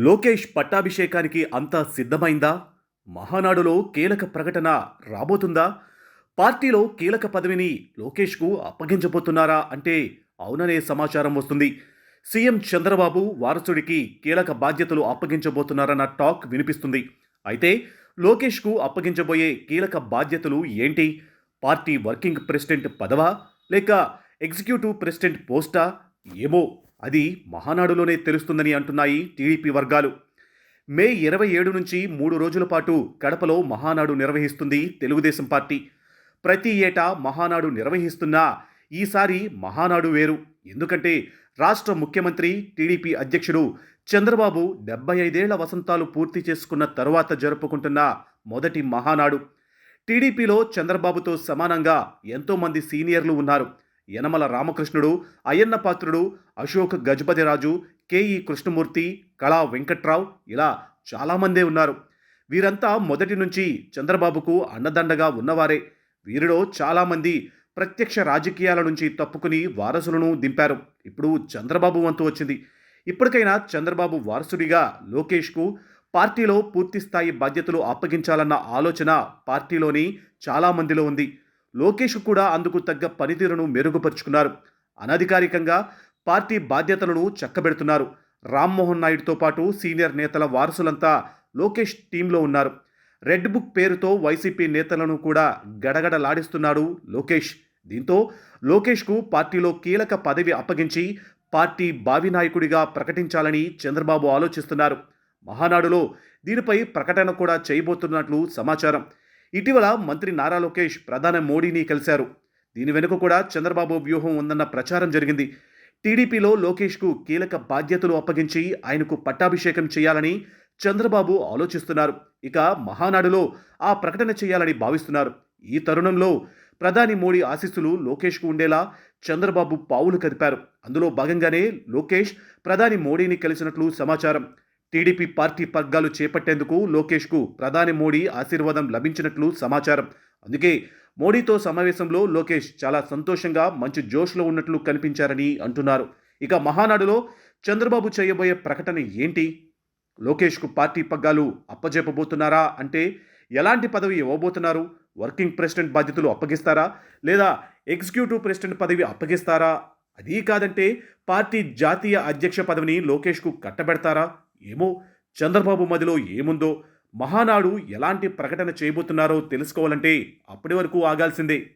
లోకేష్ పట్టాభిషేకానికి అంతా సిద్ధమైందా? మహానాడులో కీలక ప్రకటన రాబోతుందా? పార్టీలో కీలక పదవిని లోకేష్కు అప్పగించబోతున్నారా అంటే అవుననే సమాచారం వస్తుంది. సీఎం చంద్రబాబు వారసుడికి కీలక బాధ్యతలు అప్పగించబోతున్నారన్న టాక్ వినిపిస్తుంది. అయితే లోకేష్కు అప్పగించబోయే కీలక బాధ్యతలు ఏంటి? పార్టీ వర్కింగ్ ప్రెసిడెంట్ పదవా? లేక ఎగ్జిక్యూటివ్ ప్రెసిడెంట్ పోస్టా? ఏమో అది మహానాడులోనే తెలుస్తుందని అంటున్నాయి టీడీపీ వర్గాలు. మే ఇరవై ఏడు నుంచి మూడు రోజుల పాటు కడపలో మహానాడు నిర్వహిస్తుంది తెలుగుదేశం పార్టీ. ప్రతి ఏటా మహానాడు నిర్వహిస్తున్నా ఈసారి మహానాడు వేరు. ఎందుకంటే రాష్ట్ర ముఖ్యమంత్రి టీడీపీ అధ్యక్షుడు చంద్రబాబు డెబ్బై ఐదేళ్ళ వసంతాలు పూర్తి చేసుకున్న తరువాత జరుపుకుంటున్న మొదటి మహానాడు. టీడీపీలో చంద్రబాబుతో సమానంగా ఎంతోమంది సీనియర్లు ఉన్నారు. యనమల రామకృష్ణుడు అయ్యన్న పాత్రుడు అశోక్ గజపతిరాజు కేఈ కృష్ణమూర్తి కళా వెంకట్రావు ఇలా చాలామందే ఉన్నారు. వీరంతా మొదటి నుంచి చంద్రబాబుకు అన్నదండగా ఉన్నవారే. వీరిలో చాలామంది ప్రత్యక్ష రాజకీయాల నుంచి తప్పుకుని వారసులను దింపారు. ఇప్పుడు చంద్రబాబు వంతు వచ్చింది. ఇప్పటికైనా చంద్రబాబు వారసుడిగా లోకేష్కు పార్టీలో పూర్తిస్థాయి బాధ్యతలు అప్పగించాలన్న ఆలోచన పార్టీలోని చాలామందిలో ఉంది. లోకేష్ కూడా అందుకు తగ్గ పనితీరును మెరుగుపరుచుకున్నారు. అనధికారికంగా పార్టీ బాధ్యతలను చక్కబెడుతున్నారు. రామ్మోహన్ నాయుడుతో పాటు సీనియర్ నేతల వారసులంతా లోకేష్ టీంలో ఉన్నారు. రెడ్ బుక్ పేరుతో వైసీపీ నేతలను కూడా గడగడలాడిస్తున్నాడు లోకేష్. దీంతో లోకేష్కు పార్టీలో కీలక పదవి అప్పగించి పార్టీ భావి నాయకుడిగా ప్రకటించాలని చంద్రబాబు ఆలోచిస్తున్నారు. మహానాడులో దీనిపై ప్రకటన కూడా చేయబోతున్నట్లు సమాచారం. ఇటీవల మంత్రి నారా లోకేష్ ప్రధాని మోడీని కలిశారు. దీని వెనుక కూడా చంద్రబాబు వ్యూహం ఉందన్న ప్రచారం జరిగింది. టీడీపీలో లోకేష్కు కీలక బాధ్యతలు అప్పగించి ఆయనకు పట్టాభిషేకం చేయాలని చంద్రబాబు ఆలోచిస్తున్నారు. ఇక మహానాడులో ఆ ప్రకటన చేయాలని భావిస్తున్నారు. ఈ తరుణంలో ప్రధాని మోడీ ఆశీస్సులు లోకేష్కు ఉండేలా చంద్రబాబు పావులు కదిపారు. అందులో భాగంగానే లోకేష్ ప్రధాని మోడీని కలిసినట్లు సమాచారం. టీడీపీ పార్టీ పగ్గాలు చేపట్టేందుకు లోకేష్కు ప్రధాని మోడీ ఆశీర్వాదం లభించినట్లు సమాచారం. అందుకే మోడీతో సమావేశంలో లోకేష్ చాలా సంతోషంగా మంచి జోష్లో ఉన్నట్లు కనిపించారని అంటున్నారు. ఇక మహానాడులో చంద్రబాబు చేయబోయే ప్రకటన ఏంటి? లోకేష్కు పార్టీ పగ్గాలు అప్పజెప్పబోతున్నారా అంటే ఎలాంటి పదవి ఇవ్వబోతున్నారు? వర్కింగ్ ప్రెసిడెంట్ బాధ్యతలు అప్పగిస్తారా? లేదా ఎగ్జిక్యూటివ్ ప్రెసిడెంట్ పదవి అప్పగిస్తారా? అదీ కాదంటే పార్టీ జాతీయ అధ్యక్ష పదవిని లోకేష్కు కట్టబెడతారా? ఏమో చంద్రబాబు మదిలో ఏముందో మహానాడు ఎలాంటి ప్రకటన చేయబోతున్నారో తెలుసుకోవాలంటే అప్పటి వరకు ఆగాల్సిందే.